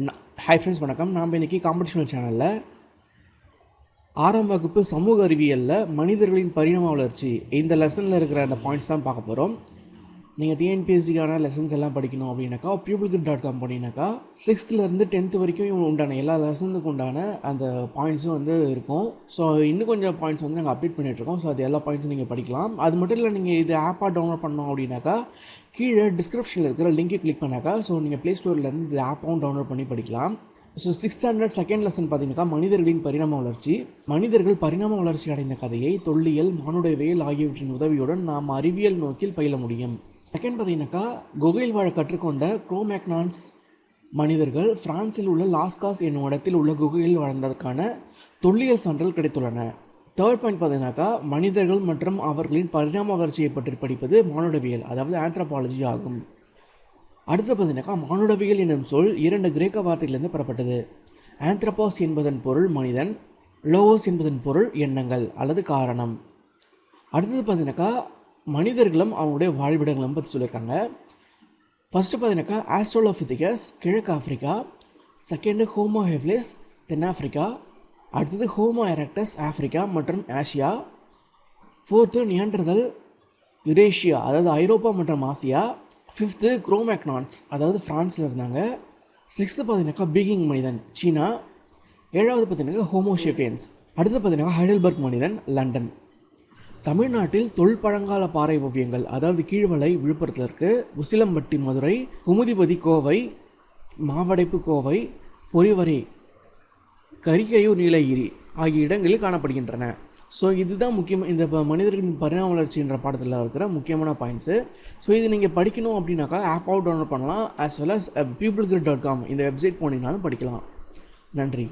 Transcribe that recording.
Hi friends வணக்கம். நாம் இன்றைக்கி காம்படிஷனல் சேனலில் ஆறாம் வகுப்பு சமூக அறிவியலில் மனிதர்களின் பரிணாம வளர்ச்சி இந்த லெசனில் இருக்கிற அந்த பாயிண்ட்ஸ் தான் பார்க்க போகிறோம் நீங்கள் டிஎன்பிஎஸ்சிக்கான லெசன்ஸ் எல்லாம் படிக்கணும் அப்படின்னாக்கா பியூபிள்கிட் டாட் காம் போனீங்கன்னாக்கா சிக்ஸ்த்துலேருந்து டென்த்து வரைக்கும் உண்டான எல்லா லெசனுக்கு உண்டான அந்த பாயிண்ட்ஸும் வந்து இருக்கும். ஸோ இன்னும் கொஞ்சம் பாயிண்ட்ஸ் வந்து நாங்கள் அப்டேட் பண்ணிகிட்ருக்கோம் ஸோ அது எல்லா பாயிண்ட்ஸும் நீங்கள் படிக்கலாம். அது மட்டும் இல்லை நீங்கள் இது ஆப்பாக டவுன்லோட் பண்ணோம் அப்படின்னாக்கா கீழே டிஸ்கிரிப்ஷனில் இருக்கிற லிங்கை கிளிக் பண்ணாக்கா ஸோ நீங்கள் ப்ளே ஸ்டோர்லேருந்து இந்த ஆப்பாகவும் டவுன்லோட் பண்ணி படிக்கலாம். So six hundred second lesson பார்த்தீங்கன்னா மனிதர்களின் பரிணாம வளர்ச்சி. மனிதர்கள் பரிணாம வளர்ச்சி அடைந்த கதையை தொல்லியல் மானுடவியல் ஆகியவற்றின் உதவியுடன் நாம் அறிவியல் நோக்கில் பயில முடியும். செகண்ட் பார்த்தீங்கன்னாக்கா குகையில் வாழ கற்றுக்கொண்ட குரோமேக்னான்ஸ் மனிதர்கள் பிரான்சில் உள்ள லாஸ்காஸ் என்னும் இடத்தில் உள்ள குகையில் வாழ்ந்ததற்கான தொல்லியல் சான்றுகள் கிடைத்துள்ளன. தேர்ட் பாயிண்ட் பார்த்தீங்கன்னாக்கா மனிதர்கள் மற்றும் அவர்களின் பரிணாம வளர்ச்சியை பற்றி படிப்பது மானுடவியல் அதாவது ஆந்த்ரோபாலஜி ஆகும். அடுத்து பார்த்தீங்கன்னாக்கா மானுடவியல் என்னும் சொல் இரண்டு கிரேக்க வார்த்தைகளிலிருந்து பெறப்பட்டது. ஆந்த்ரபாஸ் என்பதன் பொருள் மனிதன் லோவோஸ் என்பதன் பொருள் எண்ணங்கள் அல்லது காரணம். அடுத்தது பார்த்தீங்கன்னாக்கா மனிதர்களும் அவங்களுடைய வாழ்விடங்களும் பற்றி சொல்லியிருக்காங்க. ஃபஸ்ட்டு பார்த்தீங்கன்னாக்கா ஆஸ்ட்ரோலோஃபித்திகஸ் கிழக்கு ஆஃப்ரிக்கா செகண்டு ஹோமோ ஹெவ்லிஸ் தென்னாப்பிரிக்கா அடுத்தது ஹோமோ எரக்டஸ் ஆஃப்ரிக்கா மற்றும் ஆசியா ஃபோர்த்து நியண்டர்தல் யுரேஷியா அதாவது ஐரோப்பா மற்றும் ஆசியா ஃபிஃப்த்து குரோமேக்னான்ஸ் அதாவது ஃப்ரான்ஸில் இருந்தாங்க. சிக்ஸ்த்து பார்த்தீங்கன்னாக்கா பீகிங் மனிதன் சீனா. ஏழாவது பார்த்தீங்கன்னாக்கா ஹோமோஷேபியன்ஸ் அடுத்து பார்த்தீங்கன்னா ஹைடல்பர்க் மனிதன் லண்டன் தமிழ்நாட்டில் தொல்பழங்கால பாறை ஓவியங்கள் அதாவது கீழ்மலை விழுப்புரத்தில் இருக்கு உசிலம்பட்டி மதுரை குமுதிபதி கோவை மாவடைப்பு கோவை பொறிவரை கரிகையூர் நீலகிரி ஆகிய இடங்களில் காணப்படுகின்றன. ஸோ இதுதான் முக்கியமாக இந்த மனிதர்களின் பரிணாம வளர்ச்சின்ற பாடத்தில் இருக்கிற முக்கியமான பாயிண்ட்ஸு ஸோ இது நீங்கள் படிக்கணும் அப்படின்னாக்கா ஆப்பாவும் டவுன்லோட் பண்ணலாம் as well as people dot com இந்த வெப்சைட் போனீங்கனாலும் படிக்கலாம். நன்றி.